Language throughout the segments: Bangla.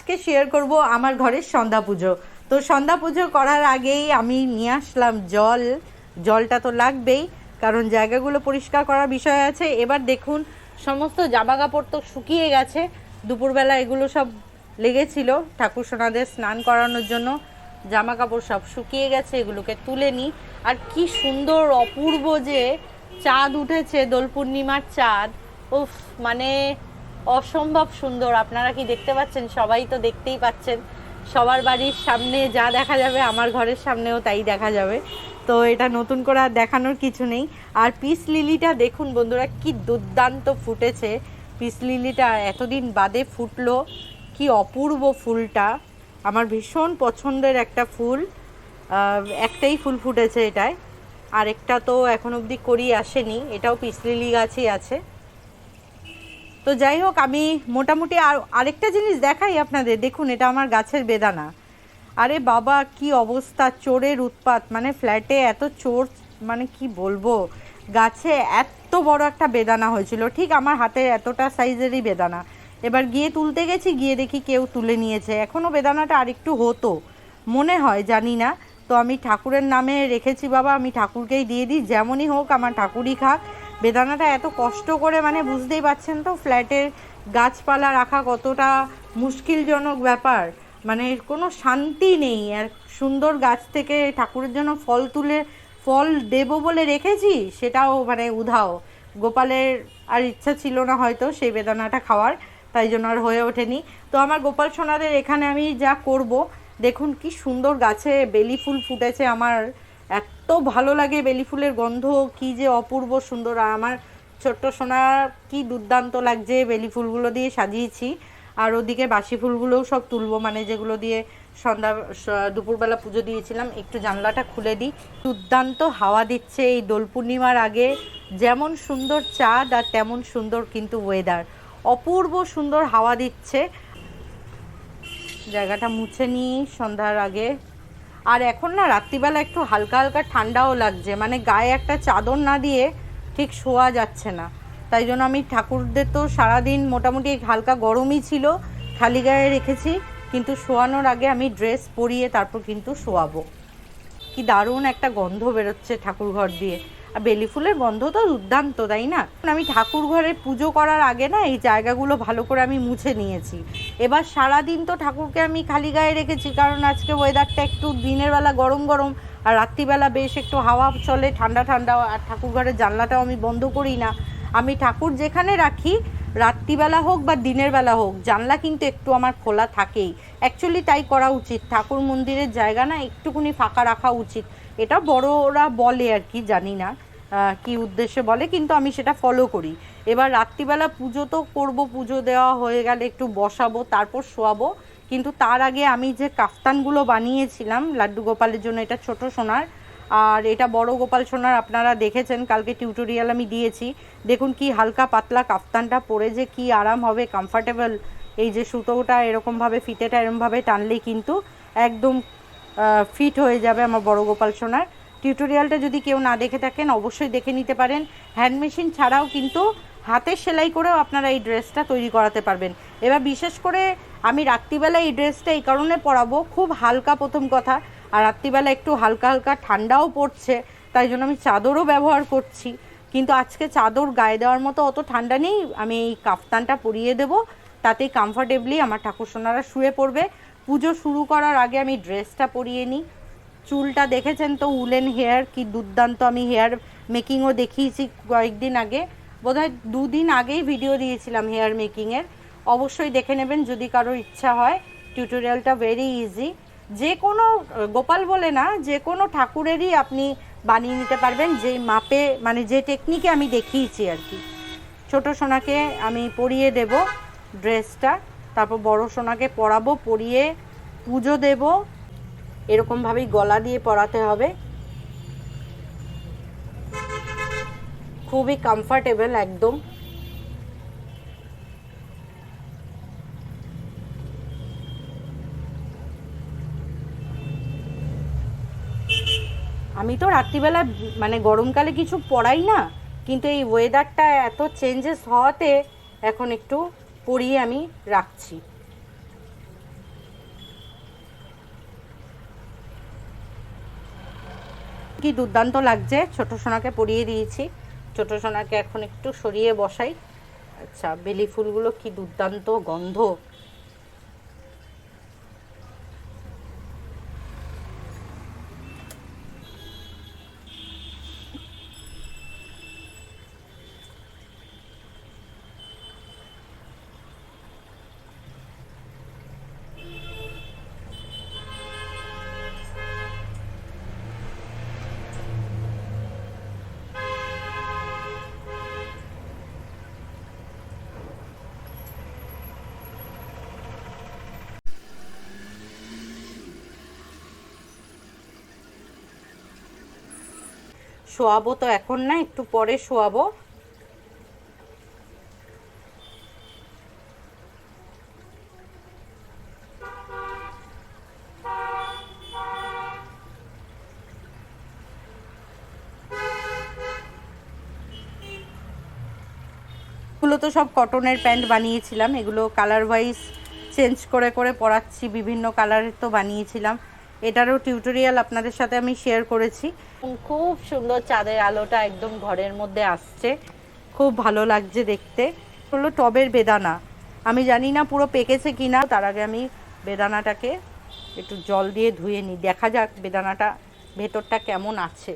আজকে শেয়ার করব আমার ঘরের সন্ধ্যা পুজো। তো সন্ধ্যা পুজো করার আগেই আমি নিয়ে আসলাম জল। জলটা তো লাগবেই, কারণ জায়গাগুলো পরিষ্কার করার বিষয় আছে। এবার দেখুন, সমস্ত জামা কাপড় তো শুকিয়ে গেছে। দুপুরবেলা এগুলো সব লেগেছিল ঠাকুর সোনাদের স্নান করানোর জন্য। জামা কাপড় সব শুকিয়ে গেছে, এগুলোকে তুলে নিই আর কি সুন্দর, অপূর্ব যে চাঁদ উঠেছে দোল পূর্ণিমার চাঁদ। উফ মানে অসম্ভব সুন্দর। আপনারা কি দেখতে পাচ্ছেন? সবাই তো দেখতেই পাচ্ছেন। সবার বাড়ির সামনে যা দেখা যাবে, আমার ঘরের সামনেও তাই দেখা যাবে। তো এটা নতুন করে আর দেখানোর কিছু নেই। আর পিস লিলিটা দেখুন বন্ধুরা, কি দুর্দান্ত ফুটেছে। পিস লিলিটা এতদিন বাদে ফুটলো। কি অপূর্ব ফুলটা। আমার ভীষণ পছন্দের একটা ফুল। একটাই ফুল ফুটেছে এটায়। আরেকটা তো এখন অবধি করি আসেনি। এটাও পিস লিলি গাছই আছে। তো যাই হোক, আমি মোটামুটি আর আরেকটা জিনিস দেখাই আপনাদের। দেখুন, এটা আমার গাছের বেদানা। আরে বাবা, কি অবস্থা! চোরের উৎপাত। মানে ফ্ল্যাটে এত চোর মানে কি বলব? গাছে এত বড় একটা বেদানা হয়েছিল। ঠিক আমার হাতের এতটা সাইজেরই বেদানা। এবার গিয়ে তুলতে গেছি, গিয়ে দেখি কেউ তুলে নিয়েছে। এখনও বেদানাটা আরেকটু হতো। মনে হয়, জানি না। তো আমি ঠাকুরের নামে রেখেছি বাবা, আমি ঠাকুরকেই দিয়ে দিই। যেমনই হোক, আমার ঠাকুরই খাক। বেদানাটা এত কষ্ট করে মানে বুঝতেই পারছেন তো, ফ্ল্যাটের গাছপালা রাখা কতটা মুশকিলজনক ব্যাপার। মানে কোনো শান্তি নেই, আর সুন্দর গাছ থেকে ঠাকুরের জন্য ফল তুলে ফল দেবো বলে রেখেছি, সেটাও মানে উধাও। গোপালের আর ইচ্ছা ছিল না হয়তো সেই বেদানাটা খাওয়ার, তাই জন্য আর হয়ে ওঠেনি। তো আমার গোপাল সোনাদের এখানে আমি যা করব, দেখুন কি সুন্দর গাছে বেলি ফুল ফুটেছে আমার ভালো লাগে বেলি ফুলের গন্ধ, কি যে অপূর্ব সুন্দর। আর আমার ছোট্ট সোনা, কি দুর্দান্ত লাগছে বেলি ফুলগুলো দিয়ে সাজিয়েছি। আর ওদিকে বাসি ফুলগুলোও সব তুলবো মানে যেগুলো দিয়ে সন্ধ্যা দুপুরবেলা পুজো দিয়েছিলাম, একটু জানলাটা খুলে দিই। দুর্দান্ত হাওয়া দিচ্ছে এই দোল পূর্ণিমার আগে। যেমন সুন্দর চাঁদ আর তেমন সুন্দর কিন্তু ওয়েদার অপূর্ব সুন্দর হাওয়া দিচ্ছে। জায়গাটা মুছে নিই সন্ধ্যার আগে। আর এখন না রাত্রিবেলা একটু হালকা হালকা ঠান্ডাও লাগছে। মানে গায়ে একটা চাদর না দিয়ে ঠিক শোয়া যাচ্ছে না। তাই জন্য আমি ঠাকুরদের তো সারাদিন মোটামুটি হালকা গরমই ছিল, খালি গায়ে রেখেছি। কিন্তু শোয়ানোর আগে আমি ড্রেস পরিয়ে তারপর কিন্তু শোয়াবো। কি দারুণ একটা গন্ধ বেরোচ্ছে ঠাকুর ঘর দিয়ে। আর বেলি ফুলের গন্ধ তো দুর্দান্ত, তাই না? আমি ঠাকুর ঘরে পুজো করার আগে না এই জায়গাগুলো ভালো করে আমি মুছে নিয়েছি। এবার সারা দিন তো ঠাকুরকে আমি খালি গায়ে রেখেছি, কারণ আজকে ওয়েদারটা একটু দিনের বেলা গরম গরম আর রাত্রিবেলা বেশ একটু হাওয়া চলে, ঠান্ডা ঠান্ডা, আর ঠাকুর ঘরের জানলাটাও আমি বন্ধ করি না। আমি ঠাকুর যেখানে রাখি, রাত্রিবেলা হোক বা দিনের বেলা হোক, জানলা কিন্তু একটু আমার খোলা থাকেই। অ্যাকচুয়ালি তাই করা উচিত। ঠাকুর মন্দিরের জায়গা না একটুখানি ফাঁকা রাখা উচিত। এটা বড়রা বলে আর কি, জানি না কি উদ্দেশ্যে বলে, কিন্তু আমি সেটা ফলো করি। এবার রাত্রিবেলা পুজো তো করব, পুজো দেওয়া হয়ে গেলে একটু বসাবো, তারপর শোয়াবো। কিন্তু তার আগে আমি যে কাফতানগুলো বানিয়েছিলাম, লাড্ডু গোপালের জন্য, এটা ছোট সোনার। আর এটা বড় গোপাল সোনার আপনারা দেখেছেন, কালকে টিউটোরিয়াল আমি দিয়েছি। দেখুন কি হালকা পাতলা কাফতানটা পরে যে কি আরাম হবে কমফর্টেবল এই যে সুতোটা এরকমভাবে ফিতেটা এরকমভাবে টানলেই কিন্তু একদম ফিট হয়ে যাবে আমার বড় গোপাল সোনার। টিউটোরিয়ালটা যদি কেউ না দেখে থাকেন, অবশ্যই দেখে নিতে পারেন। হ্যান্ড মেশিন ছাড়াও কিন্তু হাতের সেলাই করেও আপনারা এই ড্রেসটা তৈরি করাতে পারবেন। এবার বিশেষ করে আমি রাত্রিবেলা এই ড্রেসটা এই কারণে পরাবো, খুব হালকা প্রথম কথা। আর রাত্রিবেলা একটু হালকা হালকা ঠান্ডাও পড়ছে, তাই জন্য আমি চাদরও ব্যবহার করছি। কিন্তু আজকে চাদর গায়ে দেওয়ার মতো অত ঠান্ডা নেই, আমি এই কাফতানটা পরিয়ে দেবো। তাতেই কমফর্টেবলি আমার ঠাকুর সোনারা শুয়ে পড়বে। পুজো শুরু করার আগে আমি ড্রেসটা পরিয়ে নিই। চুলটা দেখেছেন তো, উলেন হেয়ার, কি দুর্দান্ত আমি হেয়ার মেকিংও দেখিয়েছি কয়েকদিন আগে। বোধহয় দুদিন আগেই ভিডিও দিয়েছিলাম হেয়ার মেকিংয়ের অবশ্যই দেখে নেবেন যদি কারোর ইচ্ছা হয়। টিউটোরিয়ালটা ভেরি ইজি যে কোনো গোপাল বলে না যে কোনো ঠাকুরেরই আপনি বানিয়ে নিতে পারবেন। যেই মাপে মানে যে টেকনিকে আমি দেখিয়েছি আর কি। ছোট সোনাকে আমি পরিয়ে দেব। ড্রেসটা, তারপর বড় সোনাকে পরাবো, পরিয়ে পুজো দেব। এরকমভাবেই গলা দিয়ে পরাতে হবে। খুবই কমফর্টেবল একদম। আমি তো রাত্রিবেলা মানে গরমকালে কিছু পরাই না, কিন্তু এই ওয়েদারটা এত চেঞ্জেস হওয়াতে এখন একটু করিয়ে আমি রাখছি। কি দুর্দান্ত লাগছে। ছোটো সোনাকে পরিয়ে দিয়েছি। ছোটো সোনাকে এখন একটু সরিয়ে বসাই। আচ্ছা বেলি ফুলগুলো কি দুর্দান্ত গন্ধ। শোয়াবো তো এখন না, একটু পরে শোয়াবো। তো সব কটনের প্যান্ট বানিয়েছিলাম, এগুলো কালার ওয়াইজ চেঞ্জ করে করে পরাচ্ছি, বিভিন্ন কালারের তো বানিয়েছিলাম। এটারও টিউটোরিয়াল আপনাদের সাথে আমি শেয়ার করেছি। খুব সুন্দর চাঁদের আলোটা একদম ঘরের মধ্যে আসছে। খুব ভালো লাগছে দেখতে। হলো টবের বেদানা। আমি জানি না পুরো পেকেছে কি না তার আগে আমি বেদানাটাকে একটু জল দিয়ে ধুয়ে নিই। দেখা যাক বেদানাটা ভেতরটা কেমন আছে।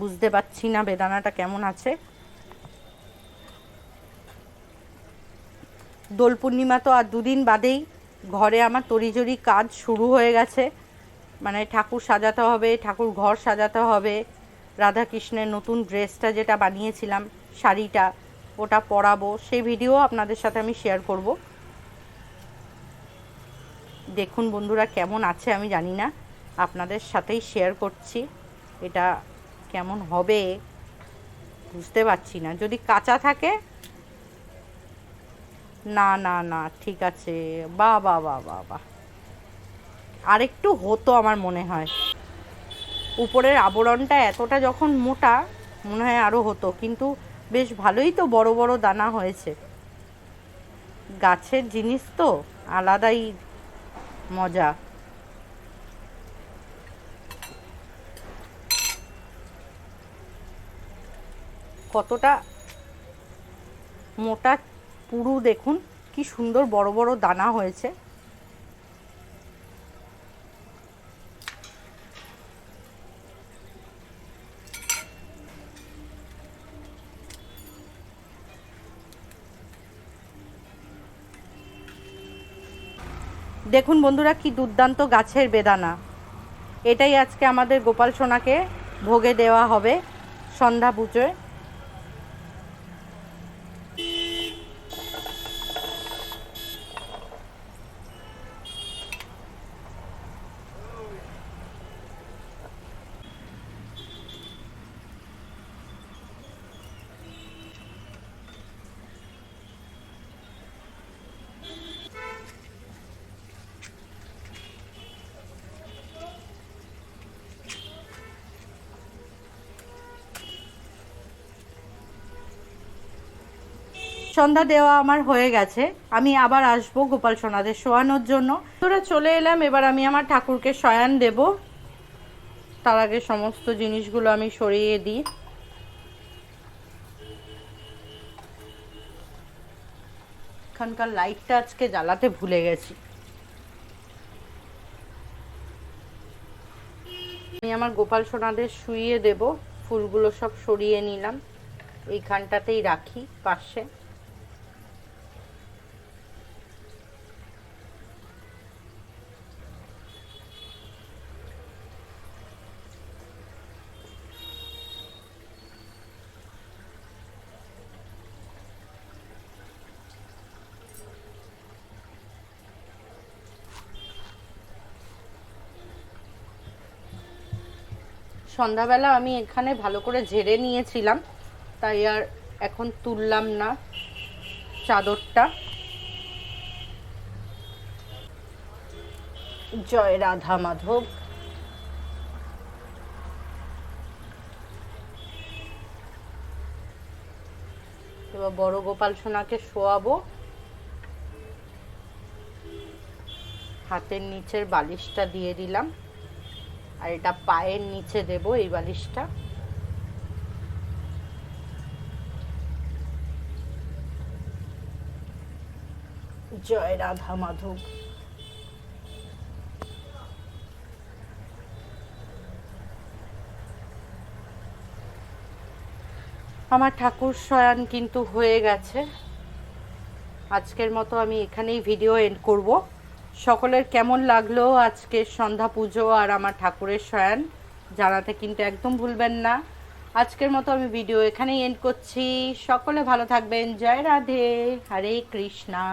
বুঝতে পারছি না বেদানাটা কেমন আছে। দোল পূর্ণিমা তো আর দুদিন বাদেই ঘরে আমার তরিজরি কাজ শুরু হয়ে গেছে। মানে ঠাকুর সাজাতে হবে, ঠাকুর ঘর সাজাতে হবে। রাধাকৃষ্ণের নতুন ড্রেসটা যেটা বানিয়েছিলাম, শাড়িটা, ওটা পরাবো। সেই ভিডিও আপনাদের সাথে আমি শেয়ার করব। দেখুন বন্ধুরা কেমন আছে আমি জানি না। আপনাদের সাথেই শেয়ার করছি। এটা কেমন হবে বুঝতে পারছি না। যদি কাঁচা থাকে না না না, ঠিক আছে। বা বা বা বা বা। আরেকটু হতো আমার মনে হয়। উপরের আবরণটা এতটা যখন মোটা, মনে হয় আরও হতো। কিন্তু বেশ ভালোই তো বড় বড় দানা হয়েছে। গাছের জিনিস তো আলাদাই মজা। কতটা মোটা পুরু দেখুন, কি সুন্দর বড় বড় দানা হয়েছে। দেখুন বন্ধুরা, কি দুর্দান্ত গাছের বেদানা। এটাই আজকে আমাদের গোপাল সোনাকে ভোগে দেওয়া হবে সন্ধ্যা পুজোয়। সন্ধ্যা দেওয়া আমার হয়ে গেছে। আমি আবার আসব গোপাল সোনাদের শোয়ানোর জন্য। তোরা চলে এলাম, এবার আমি আমার ঠাকুরকে শয়ান দেব। তার আগে সমস্ত জিনিসগুলো আমি সরিয়ে দিই। এখানকার লাইটটা আজকে জ্বালাতে ভুলে গেছি। আমি আমার গোপাল সোনাদের শুইয়ে দেব। ফুলগুলো সব সরিয়ে নিলাম। এইখানটাতেই রাখি, পাশে। সন্ধ্যাবেলা আমি এখানে ভালো করে ঝেড়ে নিয়েছিলাম, তাই আর এখন তুললাম না চাদরটা। জয় রাধা মাধব। এবার বড় গোপাল সোনাকে শোয়াবো। হাতের নিচের বালিশটা দিয়ে দিলাম। আর এটা পায়ের নিচে দেব এই বালিশটা। জয় রাধা মাধব। আমার ঠাকুর শয়ান কিন্তু হয়ে গেছে। আজকের মতো আমি এখানেই ভিডিও এন্ড করব। সকলের কেমন লাগল আজকের সন্ধ্যা পুজো আর আমার ঠাকুরের শয়ান, জানাতে কিন্তু একদম ভুলবেন না। আজকের মতো আমি ভিডিও এখানেই এন্ড করছি। সকলে ভালো থাকবেন। জয় রাধে। হরে কৃষ্ণা।